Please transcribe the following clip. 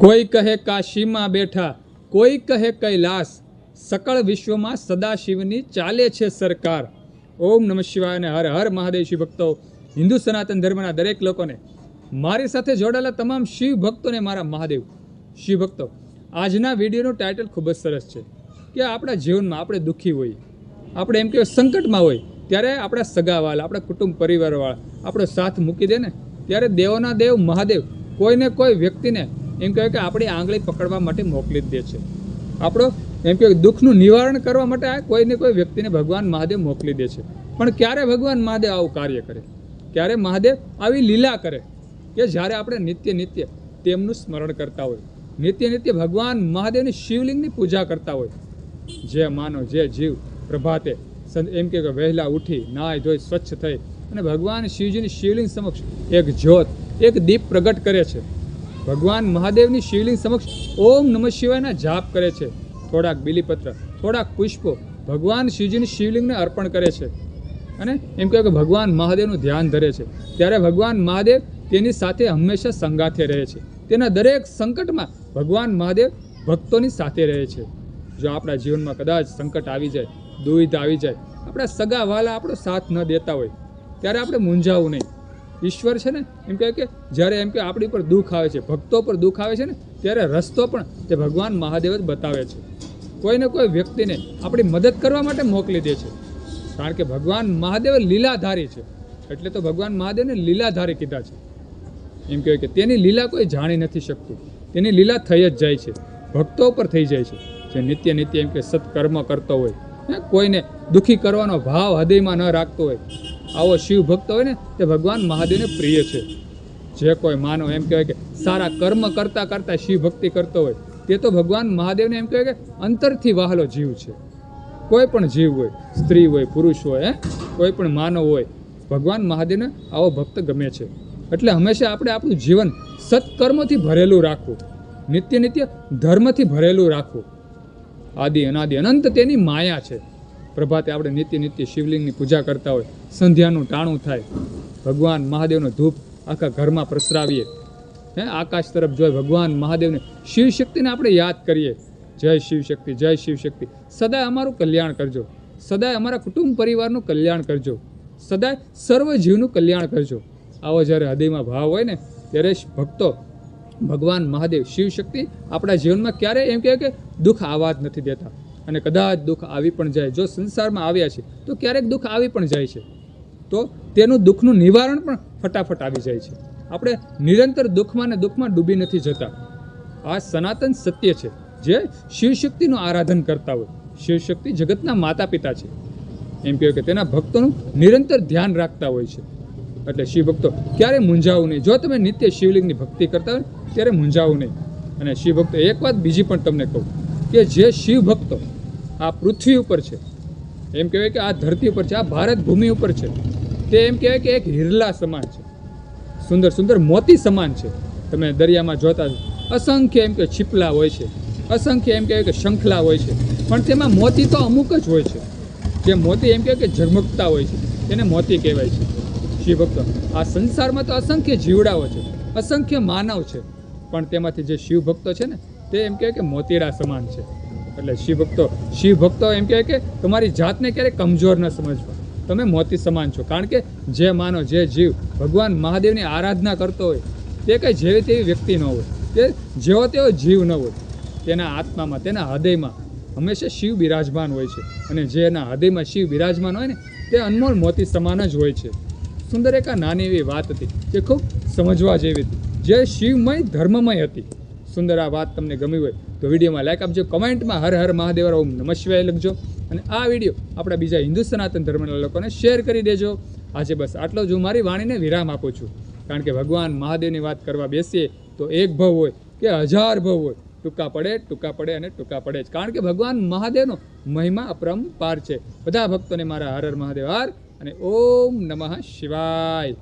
કોઈ કહે કાશીમાં બેઠા, કોઈ કહે કૈલાસ, સકળ વિશ્વમાં સદાશિવની ચાલે છે સરકાર. ઓમ નમઃ શિવાય અને હર હર મહાદેવ શિવ ભક્તો, હિન્દુ સનાતન ધર્મના દરેક લોકોને મારી સાથે જોડાયેલા તમામ શિવ ભક્તોને મારા મહાદેવ. શિવ ભક્તો, આજના વિડીયોનું ટાઇટલ ખૂબ જ સરસ છે કે આપણા જીવનમાં આપણે દુઃખી હોઈએ. આપણે એમ કે સંકટમાં હોય, ત્યારે આપણા સગાવાળા આપણા કુટુંબ પરિવારવાળા, આપણો સાથ મૂકી દે ને, ત્યારે દેવોના દેવ, મહાદેવ, કોઈને કોઈ વ્યક્તિને એમ કહે કે આપણી આંગળી પકડવા માટે મોકલી દે છે. આપણો, એમ કે દુઃખનું નિવારણ કરવા માટે આ કોઈને કોઈ વ્યક્તિને ભગવાન મહાદેવ મોકલી દે છે. પણ ક્યારે ભગવાન મહાદેવ આવું કાર્ય કરે? ક્યારે મહાદેવ આવી લીલા કરે? કે જ્યારે આપણે નિત્ય નિત્ય તેમનું સ્મરણ કરતા હોય. નિત્ય નિત્ય ભગવાન મહાદેવની શિવલિંગની પૂજા કરતા હોય. જે માનો, જે જીવ પ્રભાતે એમ કે વહેલા ઉઠી નાય ધોઈ, સ્વચ્છ થઈ અને ભગવાન શિવજીની શિવલિંગ સમક્ષ એક જ્યોત, એક દીપ પ્રગટ કરે છે. ભગવાન મહાદેવની શિવલિંગ સમક્ષ ઓમ નમઃ શિવાયના જાપ કરે છે. થોડાક બિલીપત્ર, થોડાક પુષ્પો ભગવાન શિવજીની શિવલિંગને અર્પણ કરે છે અને એમ કહેવાય કે ભગવાન મહાદેવનું ધ્યાન ધરે છે. ત્યારે ભગવાન મહાદેવ તેની સાથે હંમેશા સંગાથે રહે છે. તેના દરેક સંકટમાં ભગવાન મહાદેવ ભક્તોની સાથે રહે છે. જો આપણા જીવનમાં કદાચ સંકટ આવી જાય, દુવિધા આવી જાય, આપણા સગા વાલા આપણો સાથ ન દેતા હોય, ત્યારે આપણે મૂંઝાવું નહીં. ઈશ્વર છે ને, એમ કહે કે જ્યારે એમ કે આપણી પર દુઃખ આવે છે, ભક્તો પર દુઃખ આવે છે ને, ત્યારે રસ્તો પણ તે ભગવાન મહાદેવ જ બતાવે છે. કોઈને કોઈ વ્યક્તિને આપણી મદદ કરવા માટે મોકલી દે છે. કારણ કે ભગવાન મહાદેવ લીલાધારી છે. એટલે તો ભગવાન મહાદેવને લીલાધારી કીધા છે. એમ કહેવાય કે તેની લીલા કોઈ જાણી નથી શકતું. તેની લીલા થઈ જ જાય છે. ભક્તો પર થઈ જાય છે. જે નિત્ય નિત્ય એમ કે સત્કર્મ કરતો હોય કોઈને દુઃખી કરવાનો ભાવ હૃદયમાં ન રાખતો હોય આવો શિવ ભક્ત હોય ને, તે ભગવાન મહાદેવને પ્રિય છે. જે કોઈ માનો એમ કહેવાય કે સારા કર્મ કરતાં કરતાં શિવ ભક્તિ કરતો હોય, તે તો ભગવાન મહાદેવને એમ કહેવાય કે અંતરથી વહાલો જીવ છે. કોઈ પણ જીવ હોય, સ્ત્રી હોય, પુરુષ હોય કોઈ પણ માનવ હોય, ભગવાન મહાદેવને આવો ભક્ત ગમે છે. એટલે હંમેશા આપણે આપણું જીવન સત્કર્મથી ભરેલું રાખવું, નિત્ય નિત્ય ધર્મથી ભરેલું રાખવું. આદિ અનાદિ અનંત તેની માયા છે. પ્રભાતે આપણે નિત્ય નિત્ય શિવલિંગની પૂજા કરતા હોય, સંધ્યાનું ટાણું થાય, ભગવાન મહાદેવનો ધૂપ આખા ઘરમાં પ્રસરાવીએ. હે, આકાશ તરફ જોઈ ભગવાન મહાદેવને શિવ શક્તિને આપણે યાદ કરીએ. જય શિવ શક્તિ જય શિવ શક્તિ સદાય અમારું કલ્યાણ કરજો. સદાય અમારા કુટુંબ પરિવારનું કલ્યાણ કરજો. સદાય સર્વ જીવનું કલ્યાણ કરજો. આવો જ્યારે હૃદયમાં ભાવ હોય ને, ત્યારે ભક્તો, ભગવાન મહાદેવ શિવ શક્તિ આપણા જીવનમાં ક્યારે એમ કહે કે દુઃખ આવા જ નથી દેતા. અને કદાચ દુઃખ આવી પણ જાય. જો સંસારમાં આવ્યા છે, તો ક્યારેક દુઃખ આવી પણ જાય છે. તો તેનું દુઃખનું નિવારણ પણ ફટાફટ આવી જાય છે. આપણે નિરંતર દુઃખમાં ને દુઃખમાં ડૂબી નથી જતા. આ સનાતન સત્ય છે, જે શિવશક્તિનું આરાધન કરતા હોય. શિવશક્તિ જગતના માતા પિતા છે. એમ કહ્યું કે તેના ભક્તોનું નિરંતર ધ્યાન રાખતા હોય છે. એટલે શિવ ભક્તો ક્યારેય મૂંઝાવું નહીં. જો તમે નિત્ય શિવલિંગની ભક્તિ કરતા હોય, ત્યારે મૂંઝાવું નહીં. અને શિવ ભક્તો એક વાત બીજી પણ તમને કહું. કે જે શિવ ભક્તો આ પૃથ્વી ઉપર છે, એમ કહેવાય કે આ ધરતી ઉપર છે, આ ભારત ભૂમિ ઉપર છે, તે એમ કહેવાય કે એક હિરલા સમાન છે, સુંદર સુંદર મોતી સમાન છે. તમે દરિયામાં જોતા અસંખ્ય એમ કે છીપલા હોય છે, અસંખ્ય એમ કહેવાય કે શંખલા હોય છે, પણ તેમાં મોતી તો અમુક જ હોય છે. જે મોતી એમ કહેવાય કે ઝગમગતા હોય છે, તેને મોતી કહેવાય છે. શિવ ભક્તો, આ સંસારમાં તો અસંખ્ય જીવડાઓ છે, અસંખ્ય માનવ છે, પણ તેમાંથી જે શિવ ભક્તો છે ને તે એમ કહે કે મોતીડા સમાન છે. એટલે શિવ ભક્તો શિવ ભક્તો એમ કહે કે તમારી જાતને ક્યારેય કમજોર ન સમજવા. તમે મોતી સમાન છો. કારણ કે જે માનો, જે જીવ ભગવાન મહાદેવની આરાધના કરતો હોય, તે કંઈ જેવી તેવી વ્યક્તિ ન હોય. તે જેવો તેવો જીવ ન હોય. તેના આત્મામાં, તેના હૃદયમાં હંમેશા શિવ બિરાજમાન હોય છે. અને જેના હૃદયમાં શિવ બિરાજમાન હોય ને, તે અનમોલ મોતી સમાન જ હોય છે. સુંદર એક નાની એવી વાત હતી જે ખૂબ સમજવા જેવી હતી. જે શિવમય, ધર્મમય હતી. સુંદર આ વાત તમને ગમી હોય તો વિડીયોમાં લાઈક આપજો, કમેન્ટમાં હર હર મહાદેવ ઓમ નમઃ શિવાય લખજો. અને આ વીડિયો આપણા બીજા હિન્દુ સનાતન ધર્મના લોકોને શેર કરી દેજો. આજે બસ આટલો જ હું મારી વાણીને વિરામ આપું છું. કારણ કે ભગવાન મહાદેવની વાત કરવા બેસીએ તો એક ભવ હોય કે હજાર ભવ હોય. ટૂંકા પડે ટૂંકા પડે અને ટૂંકા પડે જ. કારણ કે ભગવાન મહાદેવનો મહિમા અપરંપાર છે. બધા ભક્તોને મારા હર હર મહાદેવ હાર અને ઓમ નમઃ શિવાય.